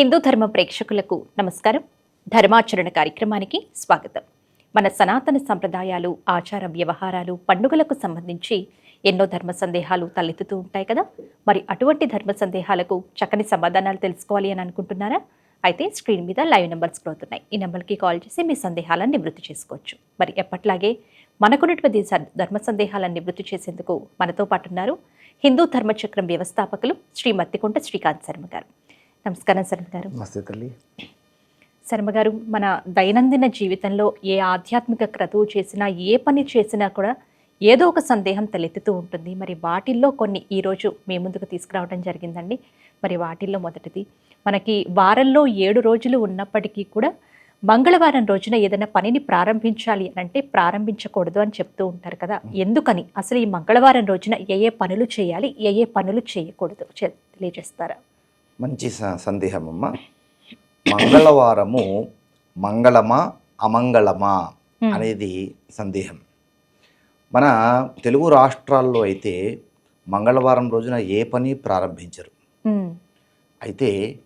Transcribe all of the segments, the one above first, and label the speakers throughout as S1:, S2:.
S1: హిందూ ధర్మ ప్రేక్షకులకు నమస్కారం. ధర్మాచరణ కార్యక్రమానికి స్వాగతం. మన సనాతన సంప్రదాయాలు ఆచార వ్యవహారాలు పండుగలకు సంబంధించి ఎన్నో ధర్మ సందేహాలు తలెత్తుతూ ఉంటాయి కదా? మరి అటువంటి ధర్మ సందేహాలకు చక్కని సమాధానాలు తెలుసుకోవాలి అని అనుకుంటున్నారా? అయితే స్క్రీన్ మీద లైవ్ నెంబర్స్ స్క్రోల్ ఈ నెంబర్కి కాల్ చేసి మీ సందేహాలను నివృత్తి చేసుకోవచ్చు. మరి ఎప్పట్లాగే మనకున్నటువంటి ధర్మ సందేహాలను నివృత్తి చేసేందుకు మనతో పాటు ఉన్నారు హిందూ ధర్మచక్రం వ్యవస్థాపకులు శ్రీ మత్తికుంట శ్రీకాంత్ శర్మ గారు. నమస్కారం శర్మ గారు.
S2: నమస్తే తల్లి.
S1: శర్మ గారు మన దైనందిన జీవితంలో ఏ ఆధ్యాత్మిక క్రతువు చేసినా ఏ పని చేసినా కూడా ఏదో ఒక సందేహం తలెత్తుతూ ఉంటుంది. మరి వాటిల్లో కొన్ని ఈరోజు మీ ముందుకు తీసుకురావడం జరిగిందండి. మరి వాటిల్లో మొదటిది మనకి వారంలో ఏడు రోజులు ఉన్నప్పటికీ కూడా మంగళవారం రోజున ఏదైనా పనిని ప్రారంభించాలి అని అంటే ప్రారంభించకూడదు అని చెప్తూ ఉంటారు కదా. ఎందుకని? అసలు ఈ మంగళవారం రోజున ఏ ఏ పనులు చేయాలి? ఏ ఏ పనులు చేయకూడదు? తెలియజేస్తారా?
S2: మంచి స- సందేహం అమ్మ మంగళవారము మంగళమా అమంగళమా. అనేది సందేహం. మన తెలుగు రాష్ట్రాల్లో అయితే మంగళవారం రోజున ఏ పని ప్రారంభించరు. అయితే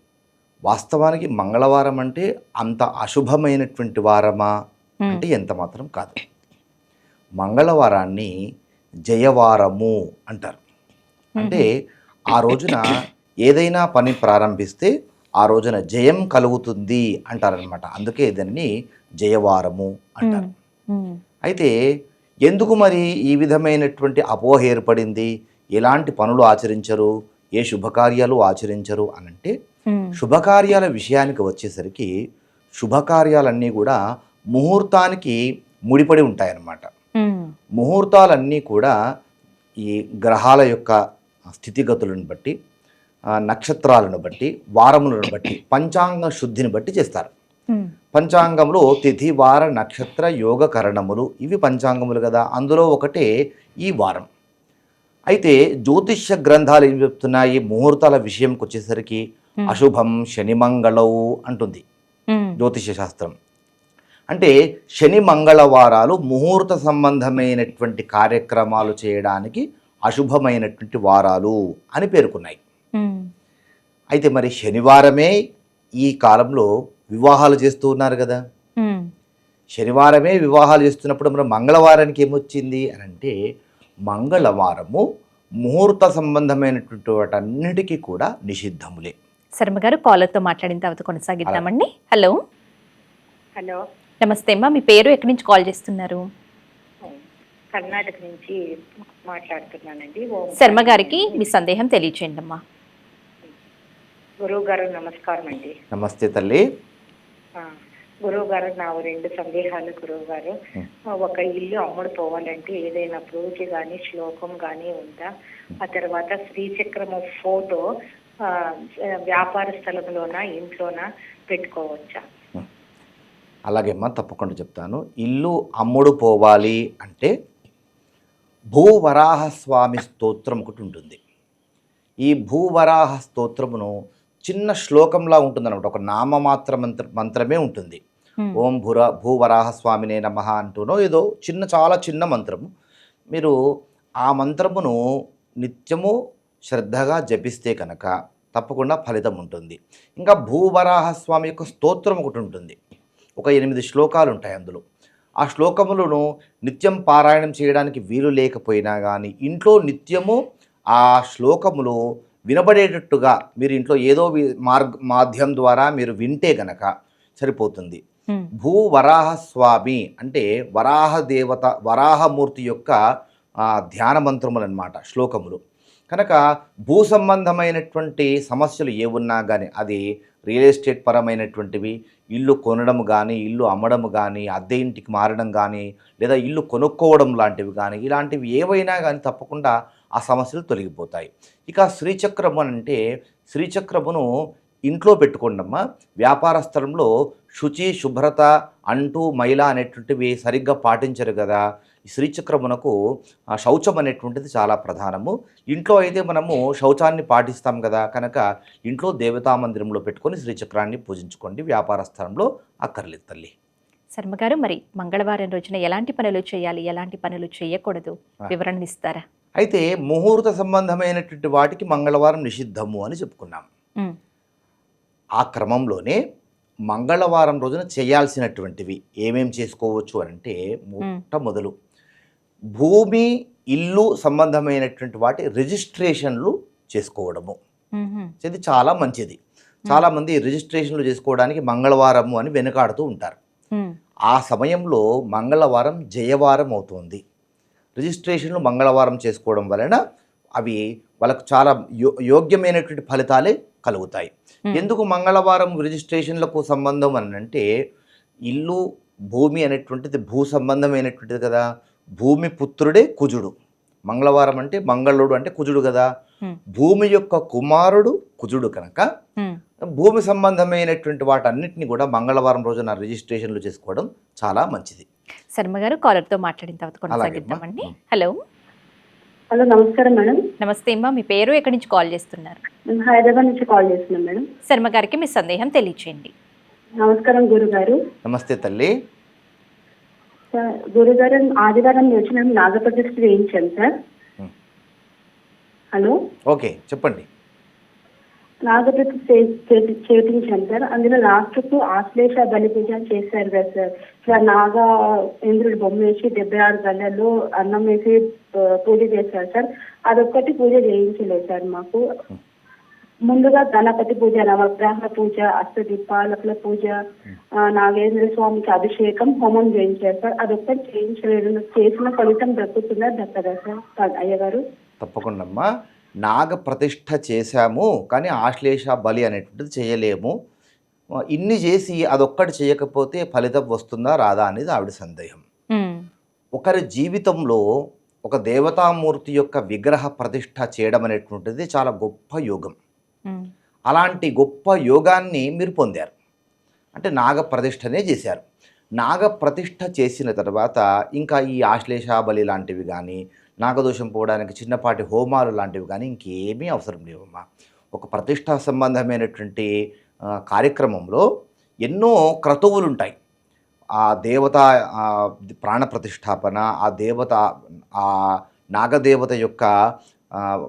S2: వాస్తవానికి మంగళవారం అంటే అంత అశుభమైనటువంటి వారమా? అంటే ఎంత మాత్రం కాదు. మంగళవారాన్ని జయవారము అంటారు. అంటే ఆ రోజున ఏదైనా పని ప్రారంభిస్తే ఆ రోజున జయం కలుగుతుంది అంటారనమాట అందుకే దానిని జయవారము అంటారు. అయితే ఎందుకు మరి ఈ విధమైనటువంటి అపోహ ఏర్పడింది? ఎలాంటి పనులు ఆచరించరు? ఏ శుభకార్యాలు ఆచరించరు అనంటే శుభకార్యాల విషయానికి వచ్చేసరికి శుభకార్యాలన్నీ కూడా ముహూర్తానికి ముడిపడి ఉంటాయన్నమాట. ముహూర్తాలన్నీ కూడా ఈ గ్రహాల యొక్క స్థితిగతులను బట్టి నక్షత్రాలను బట్టి వారములను బట్టి పంచాంగ శుద్ధిని బట్టి చేస్తారు. పంచాంగంలో తిథి వార నక్షత్ర యోగ కరణములు ఇవి పంచాంగములు కదా. అందులో ఒకటే ఈ వారం. అయితే జ్యోతిష్య గ్రంథాలు ఏం చెప్తున్నాయి? ముహూర్తాల విషయంకి వచ్చేసరికి. అశుభం శని మంగళవు అంటుంది జ్యోతిష్య శాస్త్రం. అంటే శని మంగళవారాలు ముహూర్త సంబంధమైనటువంటి కార్యక్రమాలు చేయడానికి అశుభమైనటువంటి వారాలు అని పేర్కొన్నాయి. అయితే మరి శనివారమే ఈ కాలంలో వివాహాలు చేస్తూ ఉన్నారు కదా. శనివారమే వివాహాలు చేస్తున్నప్పుడు మనం మంగళవారానికి ఏమొచ్చింది అని అంటే మంగళవారము ముహూర్త సంబంధమైనటువంటి వాటన్నిటికీ కూడా నిషిద్ధములే.
S1: శర్మ గారు కాలర్తో మాట్లాడిన తర్వాత కొనసాగిద్దామండి. హలో.
S3: హలో.
S1: నమస్తే అమ్మా మీ పేరు ఎక్కడి నుంచి కాల్ చేస్తున్నారు?
S3: కర్ణాటక నుంచి మాట్లాడుతున్నానండి.
S1: శర్మ గారికి మీ సందేహం తెలియచేయండి అమ్మా.
S3: గురువు గారు నమస్కారం అండి
S2: నమస్తే తల్లి.
S3: గురువు గారు నా రెండు సందేహాలు గురువు గారు. ఒక ఇల్లు అమ్ముడు పోవాలంటే ఏదైనా పూజ కానీ శ్లోకం కానీ ఉందా? ఆ తర్వాత శ్రీచక్రము ఫోటో వ్యాపార స్థలంలోనా ఇంట్లోనా పెట్టుకోవచ్చా?
S2: అలాగే అమ్మా తప్పకుండా చెప్తాను. ఇల్లు అమ్ముడు పోవాలి అంటే భూవరాహ స్వామి స్తోత్రం ఒకటి ఉంటుంది. ఈ భూవరాహ స్తోత్రమును చిన్న శ్లోకంలా ఉంటుందన్నమాట. ఒక నామమాత్ర మంత్ర మంత్రమే ఉంటుంది. ఓం భూర భూవరాహ స్వామినే నమ అంటూనో ఏదో చిన్న చాలా చిన్న మంత్రము. మీరు ఆ మంత్రమును నిత్యము శ్రద్ధగా జపిస్తే కనుక తప్పకుండా ఫలితం ఉంటుంది. ఇంకా భూవరాహ స్వామి యొక్క స్తోత్రం ఒకటి ఉంటుంది. ఒక ఎనిమిది శ్లోకాలు ఉంటాయి అందులో. ఆ శ్లోకములను నిత్యం పారాయణం చేయడానికి వీలు లేకపోయినా కానీ ఇంట్లో నిత్యము ఆ శ్లోకములు వినబడేటట్టుగా మీరు ఇంట్లో ఏదో మార్గ మాధ్యం ద్వారా మీరు వింటే గనక సరిపోతుంది. భూ వరాహ స్వామి అంటే వరాహ దేవత వరాహమూర్తి యొక్క ధ్యాన మంత్రములు అనమాట శ్లోకములు. కనుక భూ సంబంధమైనటువంటి సమస్యలు ఏ ఉన్నా కానీ అది రియల్ ఎస్టేట్ పరమైనటువంటివి ఇల్లు కొనడం కానీ ఇల్లు అమ్మడం కానీ అద్దె ఇంటికి మారడం కానీ లేదా ఇల్లు కొనుక్కోవడం లాంటివి కానీ ఇలాంటివి ఏవైనా కానీ తప్పకుండా ఆ సమస్యలు తొలగిపోతాయి. ఇక శ్రీచక్రము అని అంటే శ్రీచక్రమును ఇంట్లో పెట్టుకోండమ్మా. వ్యాపార స్థలంలో శుచి శుభ్రత అంటూ మైల అనేటువంటివి సరిగ్గా పాటించరు కదా. శ్రీచక్రమునకు ఆ, శౌచం అనేటువంటిది చాలా ప్రధానము. ఇంట్లో అయితే మనము శౌచాన్ని పాటిస్తాం కదా. కనుక ఇంట్లో దేవతా మందిరంలో పెట్టుకొని శ్రీచక్రాన్ని పూజించుకోండి. వ్యాపార స్థలంలో అక్కర్లేదు తల్లి.
S1: శర్మ గారు మరి మంగళవారం రోజున ఎలాంటి పనులు చేయాలి? ఎలాంటి పనులు చేయకూడదు. వివరణ ఇస్తారా
S2: అయితే ముహూర్త సంబంధమైనటువంటి వాటికి మంగళవారం నిషిద్ధము అని చెప్పుకున్నాం. ఆ క్రమంలోనే మంగళవారం రోజున చేయాల్సినటువంటివి ఏమేం చేసుకోవచ్చు అని అంటే మొట్టమొదలు భూమి ఇల్లు సంబంధమైనటువంటి వాటి రిజిస్ట్రేషన్లు చేసుకోవడము. ఇది చాలా మంచిది. చాలామంది రిజిస్ట్రేషన్లు చేసుకోవడానికి మంగళవారము అని వెనుకాడుతూ ఉంటారు. ఆ సమయంలో మంగళవారం జయవారం అవుతుంది. రిజిస్ట్రేషన్లు మంగళవారం చేసుకోవడం వలన అవి వాళ్ళకు చాలా యో యోగ్యమైనటువంటి ఫలితాలే కలుగుతాయి. ఎందుకు మంగళవారం రిజిస్ట్రేషన్లకు సంబంధం అని అంటే ఇల్లు భూమి అనేటువంటిది భూ సంబంధమైనటువంటిది కదా భూమి పుత్రుడే కుజుడు మంగళవారం అంటే మంగళుడు అంటే కుజుడు కదా. భూమి యొక్క కుమారుడు కుజుడు కనుక. భూమి సంబంధమైనటువంటి వాటన్నిటిని కూడా మంగళవారం రోజున రిజిస్ట్రేషన్లు చేసుకోవడం చాలా మంచిది
S1: శర్మ గారు కాలర్తో మాట్లాడిన తర్వాత కొనసాగిద్దామండి. హలో.
S4: హలో నమస్కారం మేడం.
S1: నమస్తే అమ్మా మీ పేరు ఎక్కడి నుంచి కాల్ చేస్తున్నారు?
S4: మేము హైదరాబాద్ నుంచి కాల్ చేస్తున్నాం మేడం.
S1: శర్మ గారికి మీ సందేహం తెలియచేయండి.
S4: నమస్కారం గురుగారు
S2: నమస్తే తల్లి.
S4: గురుగారు ఆదివారం మేము నాగప్రతిష్ఠ చేయించాం సార్. హలో.
S2: ఓకే చెప్పండి.
S4: నాగపతి చేపించాను సార్. అందులో లాస్ట్కు ఆశ్లేష బలి పూజ చేశారు కదా సార్. ఇట్లా నాగా ఇంద్రుడి బొమ్మ వేసి డెబ్బై ఆరు గళ్ళల్లో అన్నం వేసి పూజ చేశారు సార్. అదొక్కటి పూజ చేయించలేదు సార్ మాకు. ముందుగా గణపతి పూజ నవగ్రహ పూజ అష్టదీపాలకుల పూజ నాగేంద్ర స్వామికి అభిషేకం హోమం చేయించారు సార్. అదొక్కటి చేయించలేదు. చేసిన ఫలితం దక్కుతుందా దక్కదా సార్ అయ్యగారు?
S2: తప్పకుండా నాగ ప్రతిష్ఠ చేశాము కానీ ఆశ్లేష బలి అనేటువంటిది చేయలేము. ఇన్ని చేసి అదొక్కటి చేయకపోతే ఫలితం వస్తుందా రాదా అనేది ఆవిడ సందేహం. ఒకరి జీవితంలో ఒక దేవతామూర్తి యొక్క విగ్రహ ప్రతిష్ఠ చేయడం అనేటువంటిది చాలా గొప్ప యోగం. అలాంటి గొప్ప యోగాన్ని మీరు పొందారు. అంటే నాగ ప్రతిష్టనే చేశారు. నాగ ప్రతిష్ఠ చేసిన తర్వాత ఇంకా ఈ ఆశ్లేష బలి లాంటివి కానీ నాగదోషం పోవడానికి చిన్నపాటి హోమాలు లాంటివి కానీ ఇంకేమీ అవసరం లేవమ్మా. ఒక ప్రతిష్టా సంబంధమైనటువంటి కార్యక్రమంలో ఎన్నో క్రతువులు ఉంటాయి ఆ దేవత ప్రాణ ప్రతిష్టాపన ఆ దేవత ఆ నాగదేవత యొక్క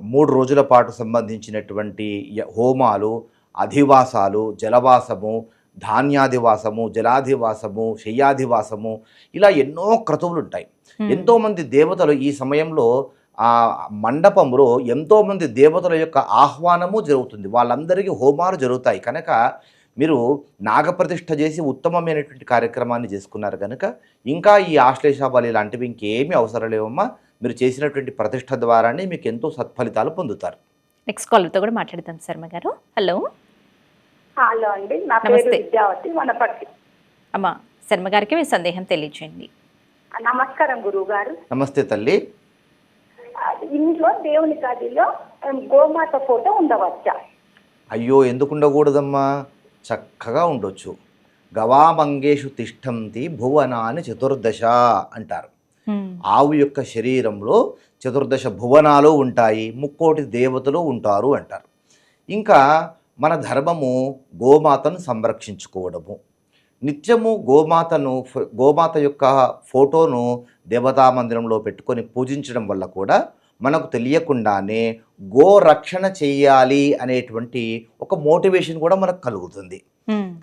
S2: మూడు రోజుల పాటు సంబంధించినటువంటి హోమాలు అధివాసాలు జలవాసము ధాన్యాధివాసము జలాధివాసము శయ్యాధివాసము ఇలా ఎన్నో క్రతువులు ఉంటాయి ఎంతోమంది దేవతలు ఈ సమయంలో ఆ మండపంలో ఎంతోమంది దేవతల యొక్క ఆహ్వానము జరుగుతుంది. వాళ్ళందరికీ హోమాలు జరుగుతాయి. కనుక మీరు నాగప్రతిష్ఠ చేసి ఉత్తమమైనటువంటి కార్యక్రమాన్ని చేసుకున్నారు కనుక ఇంకా ఈ ఆశ్లేష బలి లాంటివి ఇంకేమీ అవసరం లేవమ్మా. మీరు చేసినటువంటి ప్రతిష్ఠ ద్వారానే మీకు ఎంతో సత్ఫలితాలు పొందుతారు.
S1: నెక్స్ట్ కాలర్తో కూడా మాట్లాడదాం శర్మ గారు. హలో
S5: హలో అండి. నా పేరు
S1: నమస్తే.
S5: విద్యావతి వనపర్తి
S1: అమ్మా శర్మ గారికి మీ సందేహం తెలియచేయండి.
S5: నమస్కారం గురువు గారు
S2: నమస్తే తల్లి.
S5: ఇంట్లో దేవుని గదిలో గోమాత ఫోటో ఉండవచ్చా?
S2: అయ్యో ఎందుకు ఉండకూడదమ్మా? చక్కగా ఉండొచ్చు. గవామంగేషు తిష్టంతి భువనాని చతుర్దశ అంటారు. ఆవు యొక్క శరీరంలో చతుర్దశ భువనాలు ఉంటాయి ముక్కోటి దేవతలు ఉంటారు అంటారు. ఇంకా మన ధర్మము గోమాతను సంరక్షించుకోవడము. నిత్యము గోమాతను గోమాత యొక్క ఫోటోను దేవతా మందిరంలో పెట్టుకొని పూజించడం వల్ల కూడా మనకు తెలియకుండానే గోరక్షణ చేయాలి అనేటువంటి ఒక మోటివేషన్ కూడా మనకు కలుగుతుంది.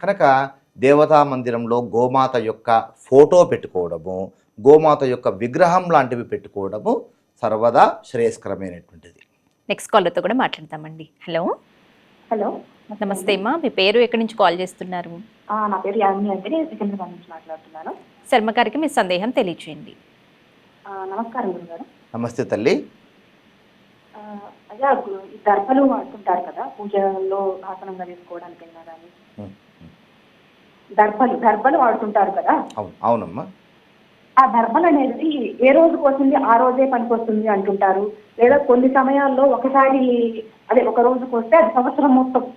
S2: కనుక దేవతా మందిరంలో గోమాత యొక్క ఫోటో పెట్టుకోవడము గోమాత యొక్క విగ్రహం లాంటివి పెట్టుకోవడము సర్వదా శ్రేయస్కరమైనటువంటిది.
S1: నెక్స్ట్ కాలర్తో కూడా మాట్లాడదామండి హలో.
S5: హలో.
S1: నమస్తే అమ్మా. మీ పేరు ఎక్కడి నుంచి కాల్ చేస్తున్నారు?
S5: నా పేరు యామిని అంటే నేను సికింద్రాబాద్ నుంచి మాట్లాడుతున్నాను.
S1: శర్మ గారికి మీ సందేహం తెలియచేయండి.
S5: నమస్కారం గురుగారు.
S2: నమస్తే తల్లి.
S5: గు- ఈ దర్భలు వాడుతుంటారు కదా పూజల్లో ఆసనంగా తీసుకోవడానికైనా కానీ. దర్భలు దర్భలు వాడుతుంటారు కదా.
S2: అవును అవునమ్మా.
S5: ఆ దర్భలు అనేది ఏ రోజుకి వస్తుంది ఆ రోజే పనికి వస్తుంది అంటుంటారు. లేదా కొన్ని సమయాల్లో ఒకసారి అదే ఒక రోజుకి వస్తే అది సంవత్సరం మొత్తం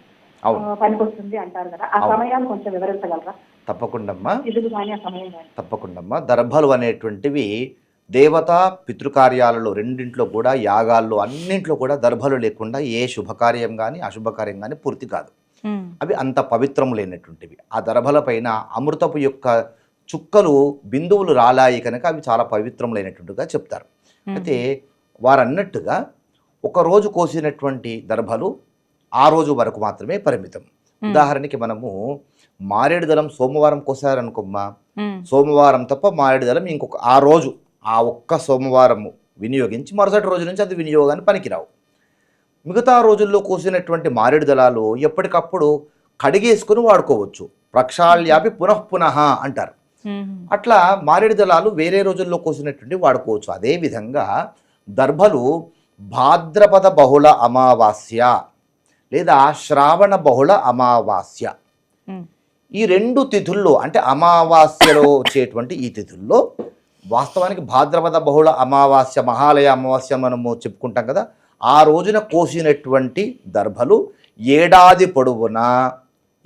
S2: అవును.
S5: పనికి వస్తుంది అంటారు కదా. ఆ. సమయాన్ని కొంచెం వివరించగలరా?
S2: తప్పకుండమ్మా.
S5: ఇల్లు కానీ ఆ సమయం కానీ
S2: తప్పకుండమ్మా. దర్భలు అనేటువంటివి దేవత పితృకార్యాలలో రెండింట్లో కూడా యాగాల్లో అన్నింట్లో కూడా దర్భలు లేకుండా ఏ శుభకార్యం కానీ అశుభకార్యం కానీ పూర్తి కాదు. అవి అంత పవిత్రములైనటువంటివి ఆ దర్భల పైన అమృతపు యొక్క చుక్కలు బిందువులు రాలాయి కనుక అవి చాలా పవిత్రములైనటువంటిగా చెప్తారు. అయితే వారు అన్నట్టుగా ఒక రోజు కోసినటువంటి దర్భలు ఆ రోజు వరకు మాత్రమే పరిమితం. ఉదాహరణకి మనము మారేడు దళం సోమవారం కోసారనుకోమ్మా. సోమవారం తప్ప మారేడు దళం ఇంకొక ఆ రోజు ఆ ఒక్క సోమవారము వినియోగించి మరుసటి రోజు నుంచి అది వినియోగాన్ని పనికిరావు. మిగతా రోజుల్లో కోసినటువంటి మారేడు దళాలు ఎప్పటికప్పుడు కడిగేసుకుని వాడుకోవచ్చు. ప్రక్షాళ్యాపి పునఃపునః అంటారు. అట్లా మారేడు దళాలు వేరే రోజుల్లో కోసినటువంటి వాడుకోవచ్చు. అదేవిధంగా దర్భలు భాద్రపద బహుళ అమావాస్య లేదా శ్రావణ బహుళ అమావాస్య. ఈ రెండు తిథుల్లో అంటే అమావాస్యలో వచ్చేటువంటి ఈ తిథుల్లో వాస్తవానికి భాద్రపద బహుళ అమావాస్య మహాలయ అమావాస్య మనము చెప్పుకుంటాం కదా ఆ రోజున కోసినటువంటి దర్భలు ఏడాది పొడవునా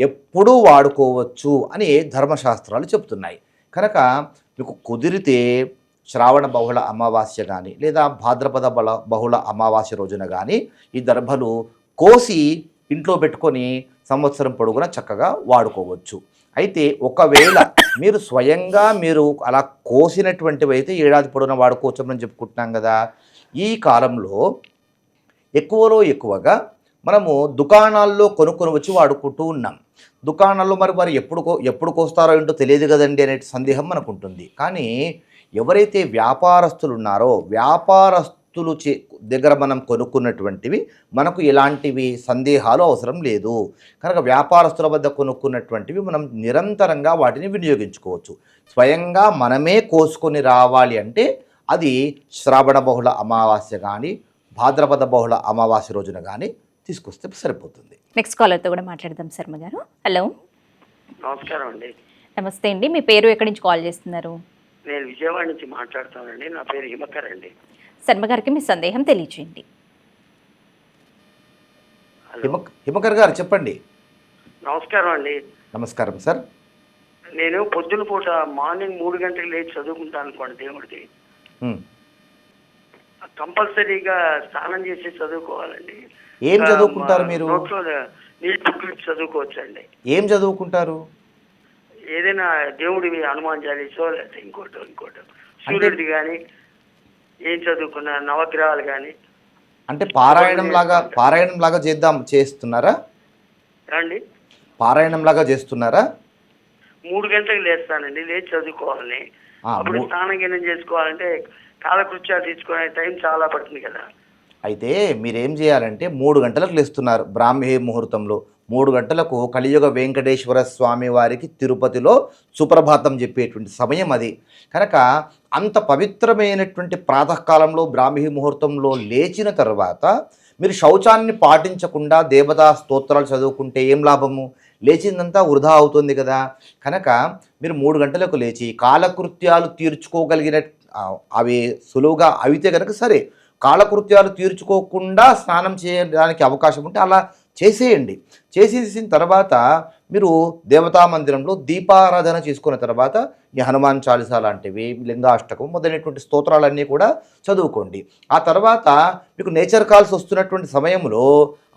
S2: ఎప్పుడూ వాడుకోవచ్చు అని ధర్మశాస్త్రాలు చెప్తున్నాయి. కనుక మీకు కుదిరితే శ్రావణ బహుళ అమావాస్య కానీ లేదా భాద్రపద బల బహుళ అమావాస్య రోజున కానీ ఈ దర్భలు కోసి ఇంట్లో పెట్టుకొని సంవత్సరం పొడుగునా చక్కగా వాడుకోవచ్చు. అయితే ఒకవేళ మీరు స్వయంగా మీరు అలా కోసినటువంటివి అయితే ఏడాది పొడవునా వాడుకోవచ్చు చెప్పుకుంటున్నాం కదా. ఈ కాలంలో ఎక్కువలో ఎక్కువగా మనము దుకాణాల్లో కొనుక్కొని వచ్చి వాడుకుంటూ ఉన్నాం. దుకాణాల్లో మరి వారు ఎప్పుడు కో ఎప్పుడు కోస్తారో ఏంటో తెలియదు కదండి అనే సందేహం మనకు ఉంటుంది. కానీ ఎవరైతే వ్యాపారస్తులు ఉన్నారో వ్యాపారస్తులు చే దగ్గర మనం కొనుక్కున్నటువంటివి మనకు ఎలాంటివి సందేహాలు అవసరం లేదు. కనుక వ్యాపారస్తుల వద్ద కొనుక్కున్నటువంటివి మనం నిరంతరంగా వాటిని వినియోగించుకోవచ్చు. స్వయంగా మనమే కోసుకొని రావాలి అంటే అది శ్రావణ బహుళ అమావాస్య కానీ భాద్రపద బహుళ అమావాస్య రోజున కానీ తీసుకొస్తే సరిపోతుంది.
S1: నెక్స్ట్ కాలర్తో కూడా మాట్లాడదాం శర్మ గారు. హలో
S6: నమస్కారం అండి.
S1: నమస్తే అండి. మీ పేరు ఎక్కడి నుంచి కాల్ చేస్తున్నారు?
S6: నేను విజయవాడ నుంచి మాట్లాడుతానండి నా పేరు హిమకర్ అండి.
S1: శర్మ గారికి మీ సందేహం తెలియచేయండి.
S2: హిమకర్ గారు చెప్పండి.
S6: నమస్కారం అండి.
S2: నమస్కారం సార్.
S6: నేను పొద్దున పూట మార్నింగ్ మూడు గంటలకు లేచి చదువుకుంటాను అనుకోండి దేవుడికి. కంపల్సరీగా స్నానం చేసి చదువుకోవాలండి.
S2: ఏం చదువుకుంటారు మీరు?
S6: నీళ్ళు పుక్కిలిచ్చి చదువుకోవచ్చండి.
S2: ఏం చదువుకుంటారు?
S6: ఏదైనా దేవుడివి హనుమాన్ చాలీసో లేకపోతే ఇంకోటో ఇంకోటో. సూర్యుడిది కానీ ఏం చదువుకున్నా నవగ్రహాలు కానీ
S2: అంటే పారాయణం లాగా పారాయణం లాగా చేద్దాం చేస్తున్నారా?
S6: రండి
S2: పారాయణం లాగా చేస్తున్నారా?
S6: మూడు గంటలకు లేస్తానండి లేచి చదువుకోవాలని
S2: ఆ,
S6: అప్పుడు
S2: మూ-
S6: స్నానం గిన్నం చేసుకోవాలంటే కాలకృత్యాలు తీసుకునే టైం చాలా పడుతుంది కదా.
S2: అయితే మీరేం చేయాలంటే మూడు గంటలకు లేస్తున్నారు బ్రాహ్మీ ముహూర్తంలో. మూడు గంటలకు కలియుగ వెంకటేశ్వర స్వామి వారికి తిరుపతిలో సుప్రభాతం చెప్పేటువంటి సమయం అది. కనుక అంత పవిత్రమైనటువంటి ప్రాతకాలంలో బ్రాహ్మీ ముహూర్తంలో లేచిన తర్వాత మీరు శౌచాన్ని పాటించకుండా దేవతా స్తోత్రాలు చదువుకుంటే ఏం లాభము? లేచిందంతా వృధా అవుతుంది కదా. కనుక మీరు మూడు గంటలకు లేచి కాలకృత్యాలు తీర్చుకోగలిగిన అవి సులువుగా అవితే కనుక సరే కాలకృత్యాలు తీర్చుకోకుండా స్నానం చేయడానికి అవకాశం ఉంటే అలా చేసేయండి. చేసేసిన తర్వాత మీరు దేవతా మందిరంలో దీపారాధన చేసుకున్న తర్వాత ఈ హనుమాన్ చాలీసా లాంటివి లింగాష్టకం మొదలైనటువంటి స్తోత్రాలన్నీ కూడా చదువుకోండి. ఆ తర్వాత మీకు నేచర్ కాల్స్ వస్తున్నటువంటి సమయంలో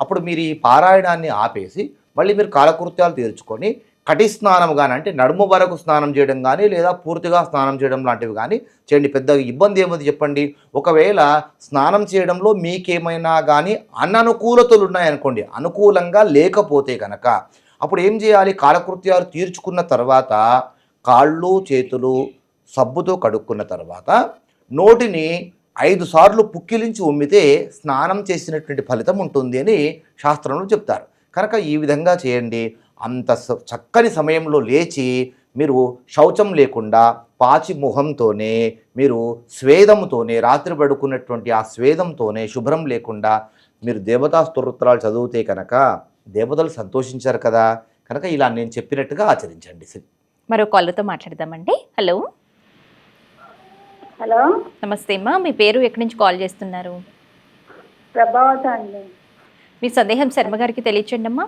S2: అప్పుడు మీరు ఈ పారాయణాన్ని ఆపేసి మళ్ళీ మీరు కాలకృత్యాలు తీర్చుకొని కటి స్నానం కానీ అంటే నడుము వరకు స్నానం చేయడం కానీ లేదా పూర్తిగా స్నానం చేయడం లాంటివి కానీ చేయండి. పెద్ద ఇబ్బంది ఏముంది చెప్పండి? ఒకవేళ స్నానం చేయడంలో మీకేమైనా కానీ అననుకూలతలు ఉన్నాయనుకోండి అనుకూలంగా లేకపోతే కనుక అప్పుడు ఏం చేయాలి? కాలకృత్యాలు తీర్చుకున్న తర్వాత కాళ్ళు చేతులు సబ్బుతో కడుక్కున్న తర్వాత నోటిని ఐదు సార్లు పుక్కిలించి ఉమ్మితే స్నానం చేసినటువంటి ఫలితం ఉంటుంది అని శాస్త్రంలో చెప్తారు. కనుక ఈ విధంగా చేయండి. అంత స- చక్కని సమయంలో లేచి మీరు శౌచం లేకుండా పాచి ముఖంతోనే మీరు స్వేదంతోనే రాత్రి పడుకున్నటువంటి ఆ స్వేదంతోనే శుభ్రం లేకుండా మీరు దేవతా స్తోత్రాలు చదివితే కనుక దేవతలు సంతోషించారు కదా. కనుక ఇలా నేను చెప్పినట్టుగా ఆచరించండి.
S1: మరో కాలర్తో మాట్లాడదామండి. హలో.
S4: హలో.
S1: నమస్తే అమ్మా మీ పేరు ఎక్కడి నుంచి కాల్ చేస్తున్నారు?
S4: ప్రభావత అండి.
S1: మీ సందేహం శర్మ గారికి తెలియచేయండి అమ్మా.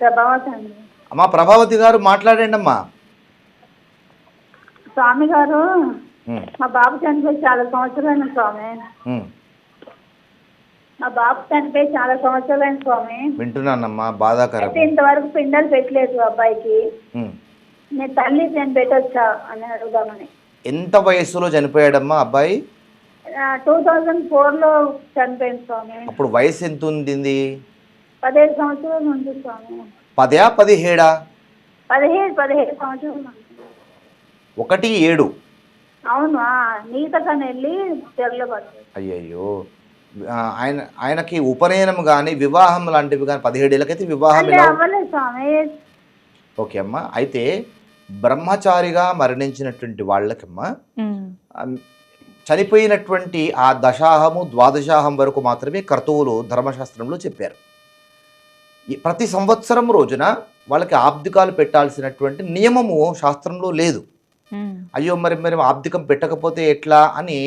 S4: ప్రభావత అండి.
S2: అమ్మా ప్రభావతి గారు మాట్లాడండి అమ్మా.
S4: స్వామి గారు మా బాబు చనిపోయి చాలా సంవత్సరాలు స్వామి. మా బాబు చనిపోయి చాలా సంవత్సరాలు స్వామి.
S2: వింటున్నానమ్మా బాధాకరం.
S4: అయితే ఇంతవరకు పిండాలు పెట్టలేదు అబ్బాయికి.
S2: ఉమ్.
S4: నేను తల్లి నేను పెట్టొచ్చా అని అడుగుదామని.
S2: ఎంత వయస్సులో చనిపోయాడమ్మా అబ్బాయి?
S4: టూ థౌజండ్ ఫోర్లో చనిపోయింది స్వామి.
S2: అప్పుడు వయసు ఎంత ఉంది
S7: పదిహేడు సంవత్సరాల నుంచి స్వామి.
S2: పదా పదిహేడా?
S7: పదిహేడు పదిహేడు సంవత్సరాల నుంచి.
S2: ఒకటి ఏడు.
S7: అవును ఆ, నీతకని వెళ్ళి తెరలో పడుతుంది
S2: అయ్యయ్యో. ఆయన ఆయనకి ఉపనయనం కానీ వివాహం లాంటివి కానీ పదిహేడేళ్ళకైతే వివాహం ఓకే అమ్మా. అయితే బ్రహ్మచారిగా మరణించినటువంటి వాళ్ళకమ్మా చనిపోయినటువంటి ఆ దశాహము ద్వాదశాహం వరకు మాత్రమే కర్తువులు ధర్మశాస్త్రంలో చెప్పారు. ప్రతి సంవత్సరం రోజున వాళ్ళకి ఆబ్దికాలు పెట్టాల్సినటువంటి నియమము శాస్త్రంలో లేదు. అయ్యో మరి మరి ఆబ్దికం పెట్టకపోతే ఎట్లా అని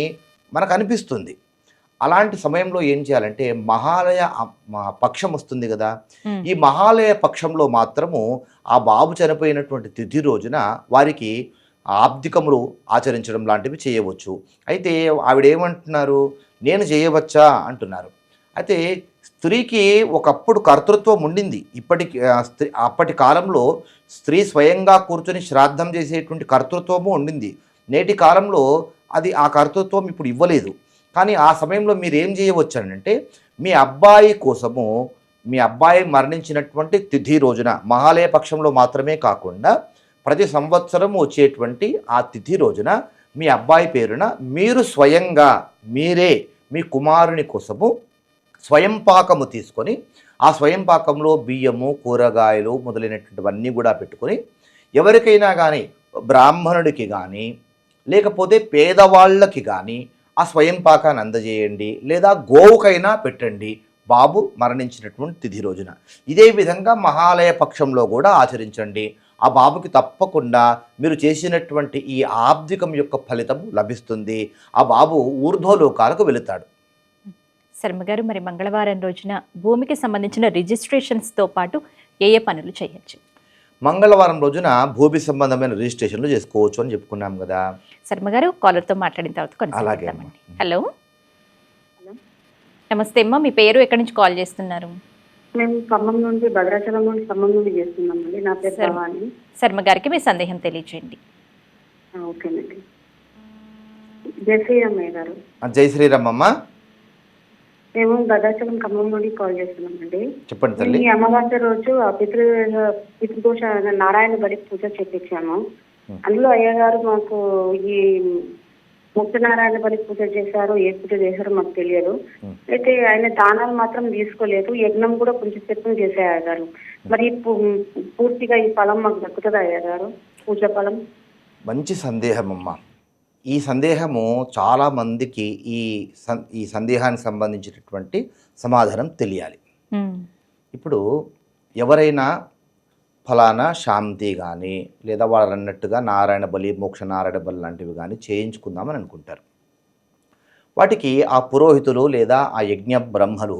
S2: మనకు అనిపిస్తుంది. అలాంటి సమయంలో ఏం చేయాలంటే మహాలయ పక్షం వస్తుంది కదా. ఈ మహాలయ పక్షంలో మాత్రము ఆ బాబు చనిపోయినటువంటి తిథి రోజున వారికి ఆబ్దికములు ఆచరించడం లాంటివి చేయవచ్చు. అయితే ఆవిడ ఏమంటున్నారు నేను చేయవచ్చా? అంటున్నారు. అయితే స్త్రీకి ఒకప్పుడు కర్తృత్వం ఉండింది. ఇప్పటికి స్త్రీ అప్పటి కాలంలో స్త్రీ స్వయంగా కూర్చొని శ్రాద్ధం చేసేటువంటి కర్తృత్వము ఉండింది. నేటి కాలంలో అది ఆ కర్తృత్వం ఇప్పుడు ఇవ్వలేదు. కానీ ఆ సమయంలో మీరు ఏం చేయవచ్చు అంటే మీ అబ్బాయి కోసము మీ అబ్బాయి మరణించినటువంటి తిథి రోజున మహాలయ పక్షంలో మాత్రమే కాకుండా ప్రతి సంవత్సరం వచ్చేటువంటి ఆ తిథి రోజున మీ అబ్బాయి పేరున మీరు స్వయంగా మీరే మీ కుమారుని కోసము స్వయం పాకము తీసుకొని ఆ స్వయం పాకంలో బియ్యము కూరగాయలు మొదలైనటువంటివన్నీ కూడా పెట్టుకొని ఎవరికైనా కానీ బ్రాహ్మణుడికి కానీ లేకపోతే పేదవాళ్ళకి కానీ ఆ స్వయం పాకాన్ని అందజేయండి లేదా గోవుకైనా పెట్టండి. బాబు మరణించినటువంటి తిథి రోజున. ఇదే విధంగా మహాలయ పక్షంలో కూడా ఆచరించండి. ఆ బాబుకి తప్పకుండా మీరు చేసినటువంటి ఈ ఆబ్దికం యొక్క ఫలితం లభిస్తుంది. ఆ బాబు ఊర్ధ్వలోకాలకు వెళుతాడు.
S1: శర్మ గారు మరి మంగళవారం రోజున భూమికి సంబంధించిన రిజిస్ట్రేషన్స్తో పాటు ఏ ఏ పనులు చేయొచ్చు?
S2: మంగళవారం రోజున భూమి సంబంధమైన రిజిస్ట్రేషన్లు చేసుకోవచ్చు అని చెప్పుకున్నాం కదా.
S1: శర్మ గారు కాలర్తో మాట్లాడిన తర్వాత
S2: అలాగే.
S1: హలో. నమస్తే అమ్మ మీ పేరు ఎక్కడి నుంచి కాల్ చేస్తున్నారు?
S4: మేము ఖమ్మం నుండి భద్రాచలం నుండి ఖమ్మం నుండి చేస్తున్నామండి. నా పేరు. భవాని.
S1: శర్మ గారికి మీ సందేహం తెలియచేయండి.
S4: ఆ, ఓకేనండి. జయ శ్రీరామయ్య గారు.
S2: జై శ్రీరామమ్మ
S4: మేము భద్రాచలం ఖమ్మం నుండి కాల్ చేస్తున్నామండి.
S2: చెప్పండి
S4: ఈ
S2: తల్లి
S4: అమావాస్య రోజు ఆ పితృ పితృదోష నారాయణ బలి పూజ చేపించాము. అందులో అయ్యగారు మాకు ఈ ముక్తనారాయణ బలి పూజ చేశారు ఏ పూజ చేశారో మాకు తెలియదు. అయితే ఆయన దానాలు మాత్రం తీసుకోలేదు. యజ్ఞం కూడా కొంచెం సిద్ధం చేసే అయ్యగారు. మరి పూర్తిగా ఈ ఫలం మాకు దక్కుతుందా అయ్యగారు? పూజ ఫలం?
S2: మంచి సందేహం అమ్మ ఈ సందేహము చాలామందికి ఈ సం ఈ సందేహానికి సంబంధించినటువంటి సమాధానం తెలియాలి. ఇప్పుడు ఎవరైనా ఫలానా శాంతి కానీ లేదా వాళ్ళు అన్నట్టుగా నారాయణ బలి మోక్ష నారాయణ బలి లాంటివి కానీ చేయించుకుందామని అనుకుంటారు. వాటికి ఆ పురోహితులు లేదా ఆ యజ్ఞ బ్రహ్మలు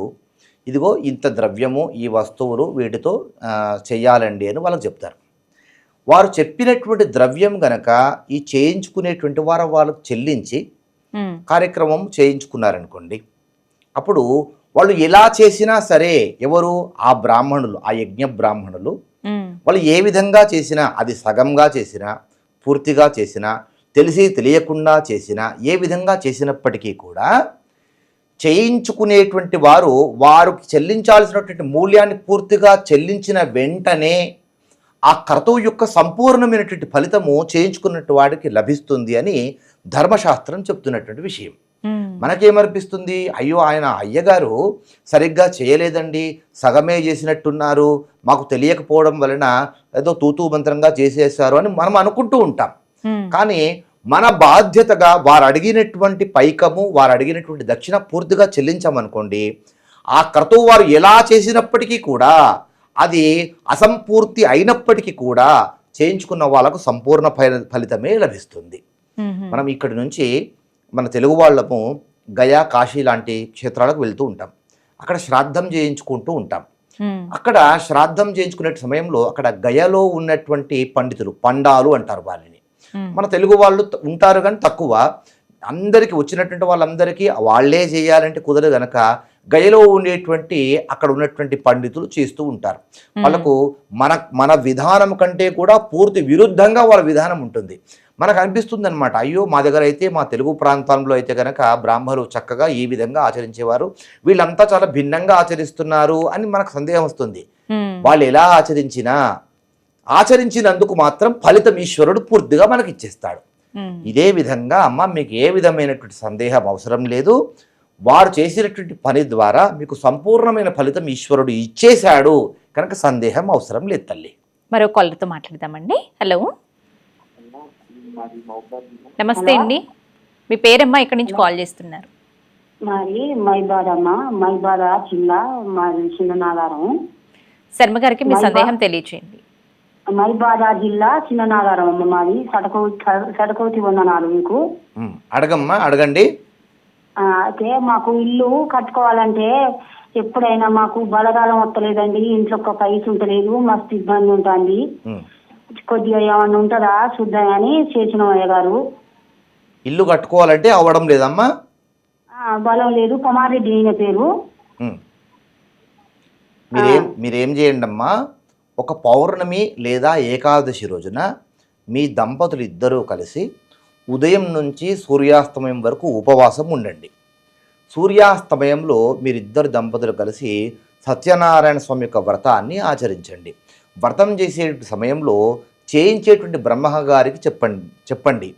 S2: ఇదిగో ఇంత ద్రవ్యము ఈ వస్తువులు వీటితో ఆ, చెయ్యాలండి అని వాళ్ళకి చెప్తారు. వారు చెప్పినటువంటి ద్రవ్యం గనక ఈ చేయించుకునేటువంటి వారు వాళ్ళకు చెల్లించి కార్యక్రమం చేయించుకున్నారనుకోండి అప్పుడు వాళ్ళు ఎలా చేసినా సరే ఎవరు? ఆ బ్రాహ్మణులు ఆ యజ్ఞ బ్రాహ్మణులు వాళ్ళు ఏ విధంగా చేసినా అది సగంగా చేసినా పూర్తిగా చేసినా తెలిసి తెలియకుండా చేసినా ఏ విధంగా చేసినప్పటికీ కూడా చేయించుకునేటువంటి వారు వారు చెల్లించాల్సినటువంటి మూల్యాన్ని పూర్తిగా చెల్లించిన వెంటనే ఆ కర్తవు యొక్క సంపూర్ణమైనటువంటి ఫలితము చేయించుకున్నట్టు వాడికి లభిస్తుంది అని ధర్మశాస్త్రం చెప్తున్నటువంటి విషయం.
S1: ఉమ్,
S2: మనకేమనిపిస్తుంది? అయ్యో ఆయన అయ్యగారు సరిగ్గా చేయలేదండి సగమే చేసినట్టున్నారు మాకు తెలియకపోవడం వలన ఏదో తూతూ మంత్రంగా చేసేసారు అని మనం అనుకుంటూ ఉంటాం. కానీ మన బాధ్యతగా వారు అడిగినటువంటి పైకము వారు అడిగినటువంటి దక్షిణ పూర్తిగా చెల్లించామనుకోండి ఆ క్రతువు వారు ఎలా చేసినప్పటికీ కూడా అది అసంపూర్తి అయినప్పటికీ కూడా చేయించుకున్న వాళ్ళకు సంపూర్ణ ఫలి- ఫలితమే లభిస్తుంది. మనం ఇక్కడి నుంచి మన తెలుగు వాళ్ళము గయా కాశీ లాంటి క్షేత్రాలకు వెళ్తూ ఉంటాం. అక్కడ శ్రాద్ధం చేయించుకుంటూ ఉంటాం. అక్కడ శ్రాద్ధం చేయించుకునే సమయంలో అక్కడ గయలో ఉన్నటువంటి పండితులు పండాలు అంటారు వాళ్ళని. మన తెలుగు వాళ్ళు ఉంటారు కానీ తక్కువ. అందరికీ వచ్చినటువంటి వాళ్ళందరికీ వాళ్ళే చేయాలంటే కుదరదు గనక గయలో ఉండేటువంటి అక్కడ ఉన్నటువంటి పండితులు చేస్తూ ఉంటారు. వాళ్ళకు మన మన విధానం కంటే కూడా పూర్తి విరుద్ధంగా వాళ్ళ విధానం ఉంటుంది. మనకు అనిపిస్తుంది అనమాట అయ్యో మా దగ్గర అయితే మా తెలుగు ప్రాంతంలో అయితే కనుక బ్రాహ్మణులు చక్కగా ఈ విధంగా ఆచరించేవారు వీళ్ళంతా చాలా భిన్నంగా ఆచరిస్తున్నారు అని మనకు సందేహం వస్తుంది. వాళ్ళు ఎలా ఆచరించినా ఆచరించినందుకు మాత్రం ఫలితం ఈశ్వరుడు పూర్తిగా మనకి ఇచ్చేస్తాడు. ఇదే విధంగా అమ్మ మీకు ఏ విధమైనటువంటి సందేహం అవసరం లేదు. వారు చేసినటువంటి పని ద్వారా మీకు సంపూర్ణమైన ఫలితం ఈశ్వరుడు ఇచ్చేశాడు. కనుక సందేహం అవసరం లేదు తల్లి.
S1: మరో కాలర్తో మాట్లాడదామండి. హలో నమస్తే అండి. మీ పేరమ్మా ఎక్కడి నుంచి కాల్ చేస్తున్నారు?
S4: మరి మైబాద్ అమ్మ మైబాద్ జిల్లా మాది చిన్ననాగారం.
S1: శర్మ గారికి మీ సందేహం తెలియచేయండి.
S4: మైబాద జిల్లా చిన్ననాగారం అమ్మ మాది. సడకౌతి సడకౌతి వందనాలు మీకు.
S2: అడగమ్మా అడగండి.
S4: అయితే మాకు ఇల్లు కట్టుకోవాలంటే ఎప్పుడైనా మాకు బలగాలం వస్తలేదండి ఇంట్లో ఒక పైస ఉంటలేదు మస్తు ఇబ్బంది ఉంటుంది. కొద్దిగా ఏమన్నా ఉంటుందా? చూద్దామని చేసిన అయ్య గారు
S2: ఇల్లు కట్టుకోవాలంటే అవ్వడం లేదమ్మా?
S4: బలం లేదు కుమారెడ్డి ఈయన పేరు.
S2: మీరేం మీరేం చేయండి అమ్మా ఒక పౌర్ణమి లేదా ఏకాదశి రోజున మీ దంపతులు ఇద్దరూ కలిసి ఉదయం నుంచి సూర్యాస్తమయం వరకు ఉపవాసం ఉండండి. సూర్యాస్తమయంలో మీరిద్దరు దంపతులు కలిసి సత్యనారాయణ స్వామి యొక్క వ్రతాన్ని ఆచరించండి. వ్రతం చేసే సమయంలో చేయించేటువంటి బ్రహ్మ గారికి చెప్పండి చెప్పండి.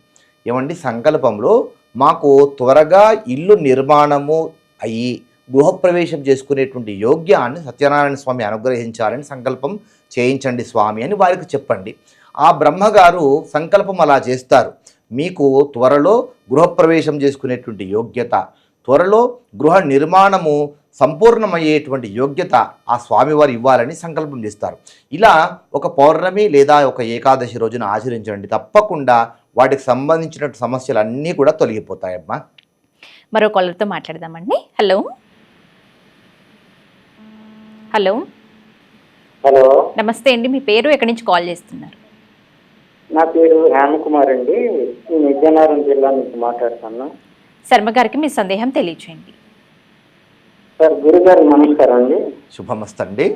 S2: ఏమండి? సంకల్పంలో మాకు త్వరగా ఇల్లు నిర్మాణము అయ్యి గృహప్రవేశం చేసుకునేటువంటి యోగ్యాన్ని సత్యనారాయణ స్వామి అనుగ్రహించాలని సంకల్పం చేయించండి స్వామి అని వారికి చెప్పండి. ఆ బ్రహ్మగారు సంకల్పం అలా చేస్తారు. మీకు త్వరలో గృహప్రవేశం చేసుకునేటువంటి యోగ్యత త్వరలో గృహ నిర్మాణము సంపూర్ణమయ్యేటువంటి యోగ్యత ఆ స్వామివారు ఇవ్వాలని సంకల్పం చేస్తారు. ఇలా ఒక పౌర్ణమి లేదా ఒక ఏకాదశి రోజున ఆచరించండి. తప్పకుండా వాటికి సంబంధించిన సమస్యలు అన్నీ కూడా తొలగిపోతాయమ్మా.
S1: మరో కాలర్తో మాట్లాడదామండి. హలో హలో
S8: హలో
S1: నమస్తే అండి. మీ పేరు ఎక్కడి నుంచి కాల్ చేస్తున్నారు?
S8: నా పేరు హేమకుమార్ అండి. నేను విజయనగరం జిల్లా నుంచి మాట్లాడుతాను
S1: శర్మ గారికి మీ సందేహం తెలియచేయండి.
S8: సార్ గురుగారు నమస్కారం అండి.
S2: శుభమస్తండి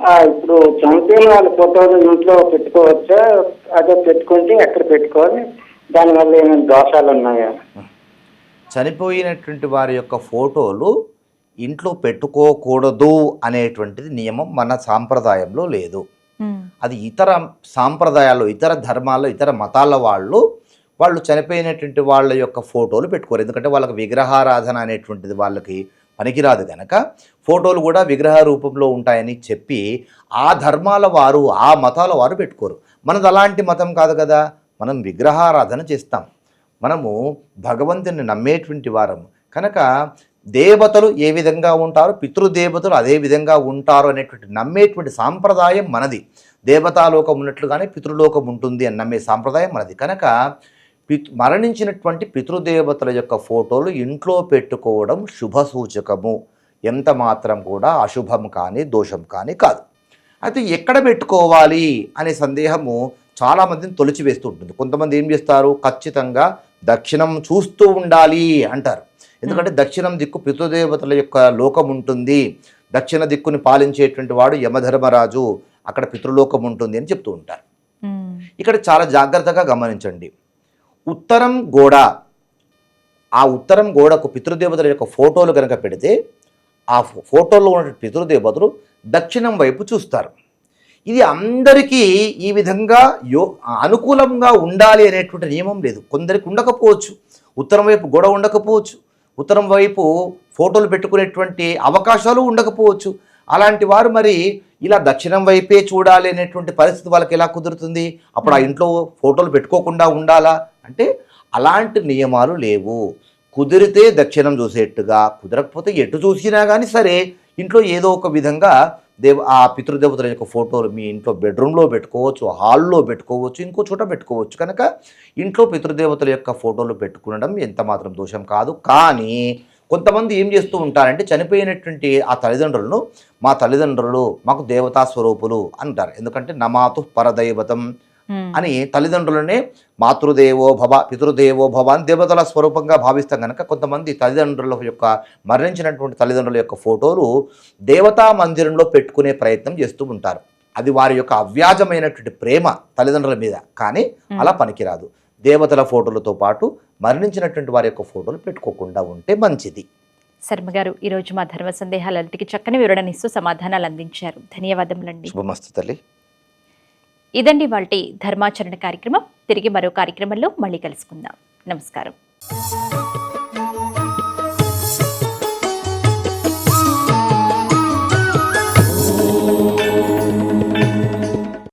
S8: ఆ, ఇప్పుడు చనిపోయిన వాళ్ళ ఫోటోలు ఇంట్లో పెట్టుకోవచ్చా? అదే పెట్టుకుంటే ఎక్కడ పెట్టుకోవాలి? దానివల్ల ఏమైనా దోషాలు ఉన్నాయా?
S2: చనిపోయినటువంటి వారి యొక్క ఫోటోలు ఇంట్లో పెట్టుకోకూడదు అనేటువంటిది నియమం మన సాంప్రదాయంలో లేదు. అది ఇతర సాంప్రదాయాల్లో ఇతర ధర్మాల్లో ఇతర మతాల వాళ్ళు వాళ్ళు చనిపోయినటువంటి వాళ్ళ యొక్క ఫోటోలు పెట్టుకోరు. ఎందుకంటే వాళ్ళకి విగ్రహారాధన అనేటువంటిది వాళ్ళకి పనికిరాదు కనుక ఫోటోలు కూడా విగ్రహ రూపంలో ఉంటాయని చెప్పి ఆ ధర్మాల వారు ఆ మతాల వారు పెట్టుకోరు. మనది అలాంటి మతం కాదు కదా. మనం విగ్రహారాధన చేస్తాం. మనము భగవంతుని నమ్మేటువంటి వారం కనుక దేవతలు ఏ విధంగా ఉంటారు పితృదేవతలు అదే విధంగా ఉంటారు అనేటువంటి నమ్మేటువంటి సాంప్రదాయం మనది. దేవతాలోకం ఉన్నట్లుగానే పితృలోకం ఉంటుంది అని నమ్మే సాంప్రదాయం మనది. కనుక పిత్ మరణించినటువంటి పితృదేవతల యొక్క ఫోటోలు ఇంట్లో పెట్టుకోవడం శుభ సూచకము ఎంత మాత్రం కూడా అశుభం కానీ దోషం కానీ కాదు. అయితే ఎక్కడ పెట్టుకోవాలి అనే సందేహము చాలామందిని తొలిచివేస్తూ ఉంటుంది. కొంతమంది ఏం చేస్తారు? ఖచ్చితంగా దక్షిణం చూస్తూ ఉండాలి అంటారు. ఎందుకంటే దక్షిణం దిక్కు పితృదేవతల యొక్క లోకం ఉంటుంది. దక్షిణ దిక్కుని పాలించేటువంటి వాడు యమధర్మరాజు అక్కడ పితృలోకం ఉంటుంది అని చెప్తూ ఉంటారు. ఇక్కడ చాలా జాగ్రత్తగా గమనించండి. ఉత్తరం గోడ ఆ ఉత్తరం గోడకు పితృదేవతల యొక్క ఫోటోలు కనుక పెడితే ఆ ఫోటోలో ఉన్న పితృదేవతలు దక్షిణం వైపు చూస్తారు. ఇది అందరికీ ఈ విధంగా యో అనుకూలంగా ఉండాలి అనేటువంటి నియమం లేదు. కొందరికి ఉండకపోవచ్చు. ఉత్తరం వైపు గోడ ఉండకపోవచ్చు. ఉత్తరం వైపు ఫోటోలు పెట్టుకునేటువంటి అవకాశాలు ఉండకపోవచ్చు. అలాంటి వారు మరి ఇలా దక్షిణం వైపే చూడాలి అనేటువంటి పరిస్థితి వాళ్ళకి ఎలా కుదురుతుంది? అప్పుడు ఆ ఇంట్లో ఫోటోలు పెట్టుకోకుండా ఉండాలా? అంటే అలాంటి నియమాలు లేవు. కుదిరితే దక్షిణం చూసేట్టుగా కుదరకపోతే ఎటు చూసినా కానీ సరే ఇంట్లో ఏదో ఒక విధంగా దేవ ఆ పితృదేవతల యొక్క ఫోటోలు మీ ఇంట్లో బెడ్రూమ్లో పెట్టుకోవచ్చు హాల్లో పెట్టుకోవచ్చు ఇంకో చోట పెట్టుకోవచ్చు. కనుక ఇంట్లో పితృదేవతల యొక్క ఫోటోలు పెట్టుకునడం ఎంత మాత్రం దోషం కాదు. కానీ కొంతమంది ఏం చేస్తూ ఉంటారంటే చనిపోయినటువంటి ఆ తల్లిదండ్రులను మా తల్లిదండ్రులు మాకు దేవతా స్వరూపులు అంటారు. ఎందుకంటే నమాతు పరదైవతం. అని తల్లిదండ్రులనే మాతృదేవో భవ పితృదేవో భవ అని దేవతల స్వరూపంగా భావిస్తాం కనుక కొంతమంది తల్లిదండ్రుల యొక్క మరణించినటువంటి తల్లిదండ్రుల యొక్క ఫోటోలు దేవతా మందిరంలో పెట్టుకునే ప్రయత్నం చేస్తూ ఉంటారు. అది వారి యొక్క అవ్యాజమైనటువంటి ప్రేమ తల్లిదండ్రుల మీద. కానీ అలా పనికిరాదు. దేవతల ఫోటోలతో పాటు మరణించినటువంటి వారి యొక్క ఫోటోలు పెట్టుకోకుండా ఉంటే మంచిది.
S1: శర్మ గారు ఈరోజు మా ధర్మ సందేహాలన్నిటికీ చక్కని వివరణ ఇస్తూ సమాధానాలు అందించారు. ధన్యవాదములండి.
S2: శుభమస్తు తల్లి.
S1: ఇదండి వాళ్ళ ధర్మాచరణ కార్యక్రమం. తిరిగి మరో కార్యక్రమంలో మళ్ళీ కలుసుకుందాం. నమస్కారం.